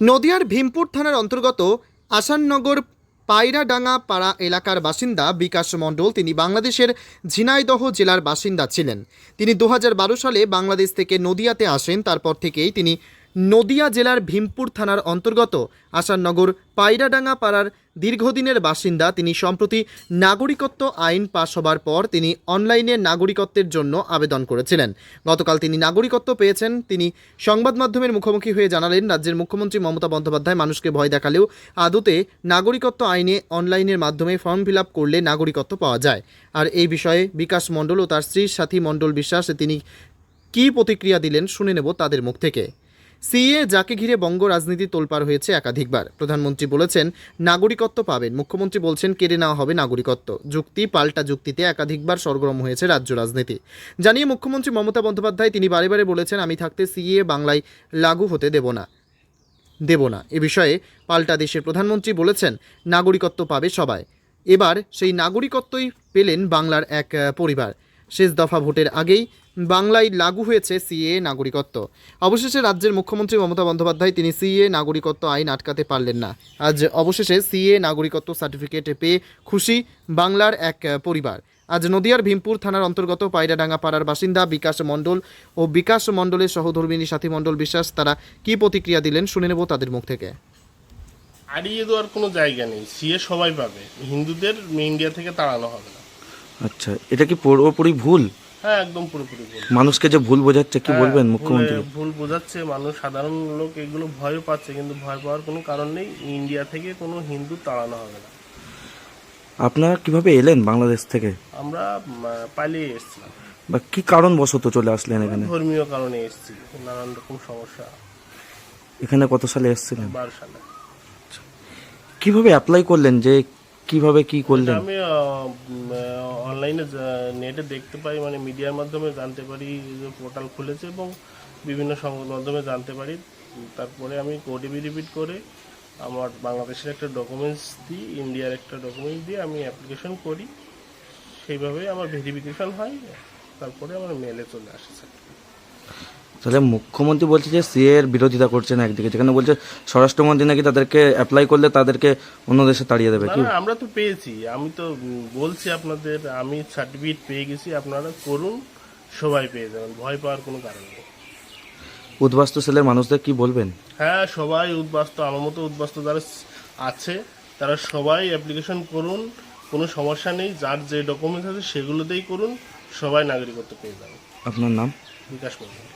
নদিয়ার ভীমপুর থানার অন্তর্গত আসাননগর পায়রাডাঙ্গা পাড়া এলাকার বাসিন্দা বিকাশ মণ্ডল তিনি বাংলাদেশের ঝিনাইদহ জেলার বাসিন্দা ছিলেন। তিনি দু হাজার বারো সালে বাংলাদেশ থেকে নদিয়াতে আসেন, তারপর থেকেই তিনি নদিয়া জেলার ভীমপুর থানার অন্তর্গত আসাননগর পায়রাডাঙ্গা পাড়ার দীর্ঘদিনের বাসিন্দা, তিনি সম্প্রতি নাগরিকত্ব আইন পাশ হবার পর তিনি অনলাইনে নাগরিকত্বের জন্য আবেদন করেছিলেন। গতকাল তিনি নাগরিকত্ব পেয়েছেন। তিনি সংবাদ মাধ্যমের মুখোমুখি হয়ে জানালেন, রাজ্যের মুখ্যমন্ত্রী মমতা বন্দ্যোপাধ্যায় মানুষকে ভয় দেখালেও আদতে নাগরিকত্ব আইনে অনলাইনের মাধ্যমে ফর্ম ফিল করলে নাগরিকত্ব পাওয়া যায়। আর এই বিষয়ে বিকাশ মণ্ডল ও তার স্ত্রীর সাথী মণ্ডল বিশ্বাস, তিনি কী প্রতিক্রিয়া দিলেন শুনে নেব তাদের মুখ থেকে। সিএ যাকে ঘিরে বঙ্গ রাজনীতি তোলপার হয়েছে একাধিকবার। প্রধানমন্ত্রী বলেছেন, নাগরিকত্ব পাবেন। মুখ্যমন্ত্রী বলছেন, কেড়ে নেওয়া হবে নাগরিকত্ব। যুক্তি, পাল্টা যুক্তিতে একাধিকবার সরগরম হয়েছে রাজ্য রাজনীতি। জানিয়ে মুখ্যমন্ত্রী মমতা বন্দ্যোপাধ্যায়, তিনি বারে বারে বলেছেন, আমি থাকতে সিএ বাংলায় লাগু হতে দেব না। দেব না। এ বিষয়ে পাল্টা দেশের প্রধানমন্ত্রী বলেছেন, নাগরিকত্ব পাবে সবাই। এবার সেই নাগরিকত্বই পেলেন বাংলার এক পরিবার। শেষ দফা ভোটের আগেই বাংলায় লাগু হয়েছে সিএ নাগরিকত্ব। অবশেষে রাজ্যের মুখ্যমন্ত্রী মমতা বন্দ্যোপাধ্যায় তিনি সিএ নাগরিকত্ব আইন আটকাতে পারলেন না। আজ অবশেষে সিএ নাগরিকত্ব সার্টিফিকেট পেয়ে খুশি বাংলার এক পরিবার। আজ নদিয়ার ভীমপুর থানার অন্তর্গত পায়রাডাঙ্গা পাড়ার বাসিন্দা বিকাশ মণ্ডল ও বিকাশ মণ্ডলের সহধর্মিনী সাথী মণ্ডল বিশ্বাস তারা কী প্রতিক্রিয়া দিলেন শুনে নেব তাদের মুখ থেকে। হারিয়ে দেওয়ার কোনো জায়গা নেই। সিএ সবাই পাবে। হিন্দুদের ইন্ডিয়া থেকে তাড়ানো হবে না। আচ্ছা এটা কি পুরোপুরি ভুল? হ্যাঁ একদম পুরোপুরি ভুল মানুষকে যে ভুল বোঝাচ্ছে কি হ্যাঁ, বলবেন মুখ্যমন্ত্রী? ভুল বোঝাচ্ছে মানুষ সাধারণ লোক এগুলো ভয়ও পাচ্ছে কিন্তু ভয় পাওয়ার কোনো কারণ নেই। ইন্ডিয়া থেকে কোনো হিন্দু তাড়ানো হবে না। আপনারা কীভাবে এলেন বাংলাদেশ থেকে? আমরা পালিয়ে এসেছিলাম। বা কি কারণ বশত চলে আসলেন এখানে? ধর্মীয় কারণে এসেছি নানান রকম সমস্যা। এখানে কত সালে এসেছিলেন? বারো সালে। কীভাবে অ্যাপ্লাই করলেন যে কীভাবে কি করলেন? আমি অনলাইনে নেটে দেখতে পাই মানে মিডিয়ার মাধ্যমে জানতে পারি যে পোর্টাল খুলেছে এবং বিভিন্ন সংবাদ মাধ্যমে জানতে পারি। তারপরে আমি কোডিবি রিপিট করে আমার বাংলাদেশের একটা ডকুমেন্টস দিই ইন্ডিয়ার একটা ডকুমেন্টস দিয়ে আমি অ্যাপ্লিকেশন করি। সেইভাবে আমার ভেরিফিকেশন হয় তারপরে আমার মেলে চলে আসে তাহলে মুখ্যমন্ত্রী বলছে যে সিএ এর বিরোধিতা করছেন একদিকে যেখানে বলছে স্বরাষ্ট্রমন্ত্রী নাকি তাদেরকে অ্যাপ্লাই করলে তাদেরকে অন্য দেশে তাড়িয়ে দেবে কি? আমরা তো পেয়েছি। আমি তো বলছি আপনাদের আমি সার্টিফিকেট পেয়ে গেছি আপনারা করুন সবাই পেয়ে যাবেন ভয় পাওয়ার কোনো কারণ নেই। উদ্বাস্ত সেলের মানুষদের কি বলবেন? হ্যাঁ সবাই উদ্বাস্ত আমার মতো উদ্বাস্ত যারা আছে তারা সবাই অ্যাপ্লিকেশন করুন কোনো সমস্যা নেই যার যে ডকুমেন্টস আছে সেগুলোতেই করুন সবাই নাগরিকত্ব পেয়ে যাবে। আপনার নাম? বিকাশ মন্ডল